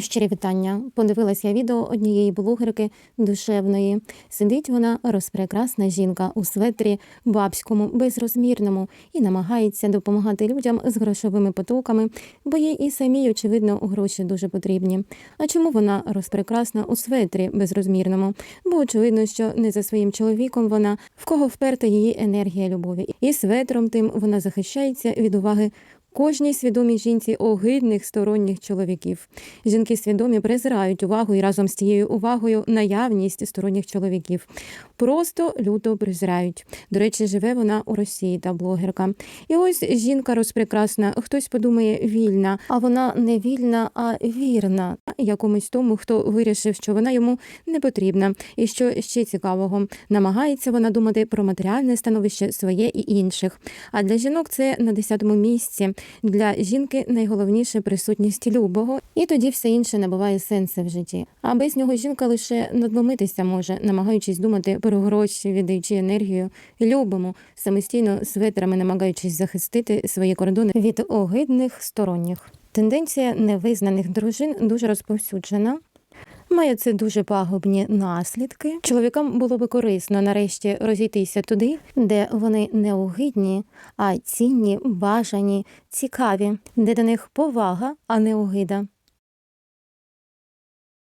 Щирі вітання. Подивилась я відео однієї блогерки душевної. Сидить вона розпрекрасна жінка у светрі бабському, безрозмірному, і намагається допомагати людям з грошовими потоками, бо їй і самій, очевидно, гроші дуже потрібні. А чому вона розпрекрасна у светрі безрозмірному? Бо очевидно, що не за своїм чоловіком вона, в кого вперта її енергія любові. І светром тим вона захищається від уваги Кожній свідомій жінці огидних сторонніх чоловіків. Жінки свідомі презирають увагу і разом з тією увагою наявність сторонніх чоловіків. Просто люто презирають. До речі, живе вона у Росії та блогерка. І ось жінка розпрекрасна. Хтось подумає вільна, а вона не вільна, а вірна якомусь тому, хто вирішив, що вона йому не потрібна. І що ще цікавого, намагається вона думати про матеріальне становище своє і інших. А для жінок це на десятому місці. Для жінки найголовніше присутність любого, і тоді все інше набуває сенси в житті. А без нього жінка лише надломитися може, намагаючись думати про гроші, віддаючи енергію любому, самостійно светрами намагаючись захистити свої кордони від огидних сторонніх. Тенденція невизнаних дружин дуже розповсюджена. Має це дуже пагубні наслідки. Чоловікам було би корисно нарешті розійтися туди, де вони не огидні, а цінні, бажані, цікаві, де до них повага, а не огида.